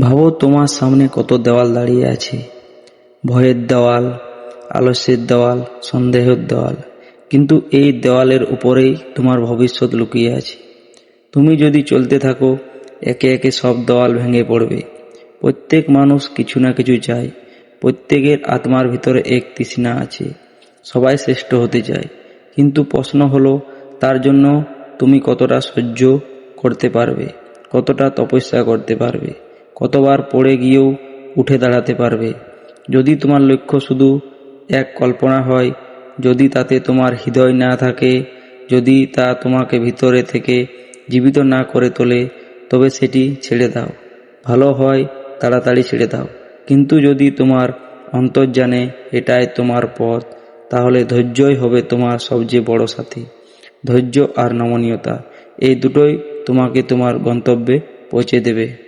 ভাবো তোমার সামনে কত দেওয়াল দাঁড়িয়ে আছে। ভয়ের দেওয়াল, আলস্যের দেওয়াল, সন্দেহের দেওয়াল। কিন্তু এই দেওয়ালের উপরেই তোমার ভবিষ্যৎ লুকিয়ে আছে। তুমি যদি চলতে থাকো, একে একে সব দেওয়াল ভেঙে পড়বে। প্রত্যেক মানুষ কিছু না কিছু চায়। প্রত্যেকের আত্মার ভিতরে এক তৃষ্ণা আছে। সবাই শ্রেষ্ঠ হতে চায়। কিন্তু প্রশ্ন হলো, তার জন্য তুমি কতটা সহ্য করতে পারবে? কতটা তপস্যা করতে পারবে? কতবার পড়ে গিয়েও উঠে দাঁড়াতে পারবে। যদি তোমার লক্ষ্য শুধু এক কল্পনা হয়, যদি তাতে তোমার হৃদয় না থাকে, যদি তা তোমাকে ভিতরে থেকে জীবিত না করে তোলে, তবে সেটি ছেড়ে দাও। ভালো হয় তাড়াতাড়ি ছেড়ে দাও। কিন্তু যদি তোমার অন্তর্জানে এটাই তোমার পথ, তাহলে ধৈর্যই হবে তোমার সবচেয়ে বড় সাথী। ধৈর্য আর নমনীয়তা, এই দুটোই তোমাকে তোমার গন্তব্যে পৌঁছে দেবে।